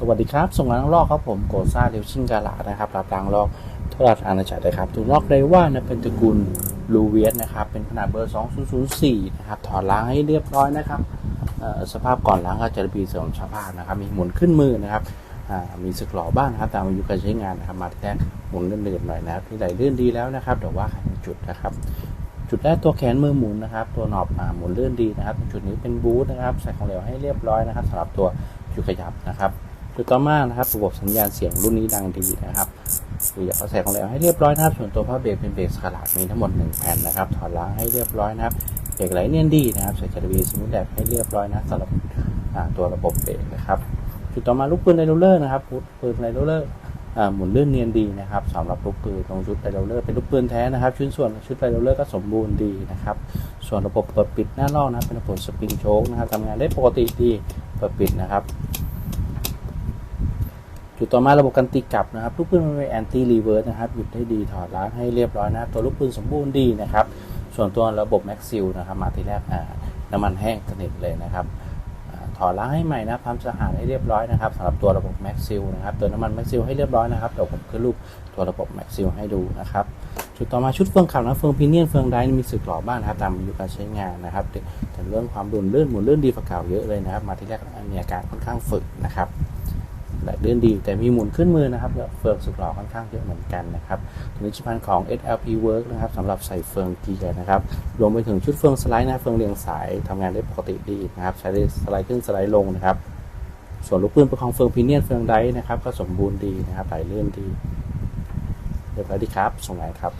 สวัสดีครับ ส่งงานลอกครับผมโกซ่าเดลชิงกาลานะครับรับรางลอกทราชอาณาจักรเลยครับถูกลอกได้ว่านะเป็นตระกูลลูเวียสนะครับ เป็นขนาดเบอร์ 2004 นะครับ ถอดล้างให้เรียบร้อยนะครับสภาพก่อนล้างก็จะมีเสริมสภาพนะครับ มีหมุนขึ้นมือนะครับมีสึกหล่อบ้างนะครับ ตามอายุการใช้งานนะครับ มาที่แรกหมุนลื่อนๆหน่อยนะครับ ที่ไหลเลื่อนดีแล้วนะครับ แต่ว่าขันจุดนะครับ จุดแรกตัวแขนมือหมุนนะครับ ตัวหนอบอ่าหมุนเลื่อนดีนะครับ จุดนี้เป็นบูทนะครับ ใส่ของเหลวให้เรียบร้อยนะครับสำหรับตัวจุดขยับนะครับ จุดต่อมานะครับระบบสัญญาณเสียงรุ่นนี้ดังดีนะครับคืออยากเอาใส่ของเหลวให้เรียบร้อยนะครับส่วนตัวผ้าเบรกเป็นเบรกสลัดมีทั้งหมด 1 แผ่นนะครับ ถอดล้างให้เรียบร้อยนะครับเบรกไหลเนียนดีนะครับใส่จารีสมิธแลบให้เรียบร้อยนะสำหรับตัวระบบเบรกนะครับจุดต่อมาลูกปืนไดโรเลอร์นะครับลูกปืนไดโรเลอร์หมุนเลื่อนเนียนดีนะครับสำหรับลูกปืนตรงชุดไดโรเลอร์เป็นลูกปืนแท้นะครับชิ้นส่วนชุดไดโรเลอร์ก็สมบูรณ์ดีนะครับ ส่วนระบบเปิดปิดหน้าลอกนะเป็นระบบสปริงโชคนะครับทำงานได้ปกติดีเปิดปิดนะครับ จุดต่อมาระบบกันตีกลับนะครับลูกปืนมันเป็นแอนตี้รีเวิร์สนะครับหยุดได้ดีถอดล้างให้เรียบร้อยนะครับตัวลูกปืนสมบูรณ์ดีนะครับส่วนตัวระบบแม็กซิลนะครับมาที่แรกน้ำมันแห้งสนิทเลยนะครับอถอดล้างให้ใหม่นะครับทำสะอาดให้เรียบร้อยนะครับสำหรับตัวระบบแม็กซิลนะครับตัวน้ำมันแม็กซิลให้เรียบร้อยนะครับเดี๋ยวผมขึ้นรูปตัวระบบแม็กซิลให้ดูนะครับจุดต่อมาชุดเฟืองขับนะเฟืองพีเนียนเฟืองไดมีสึกหล่อบ้างนะครับตามอายุการใช้งานนะครับแต่เรื่องความดุนลื่นหมุนลื่นดีกว่าเก่าเยอะเลยนะครับ มาที่แรกมีอาการค่อนข้างฝึกนะครับ และลื่นดี แต่มีหมุนขึ้นมือนะครับเฟืองสึกหล่อค่อนข้างเยอะเหมือนกันนะครับตัวนี้ชิพันธ์ของ SLP Work นะครับสำหรับใส่เฟืองเกียร์นะครับรวมไปถึงชุดเฟืองสไลด์นะเฟืองเรียงสายทำงานได้ปกติดีนะครับใช้ได้สไลด์ขึ้นสไลด์ลงนะครับ ส่วนลูกปืนประคองเฟืองพีเนียนเฟืองไดนะครับก็สมบูรณ์ดีนะครับไหลลื่นดีเรียบร้อยดีครับส่งงานครับ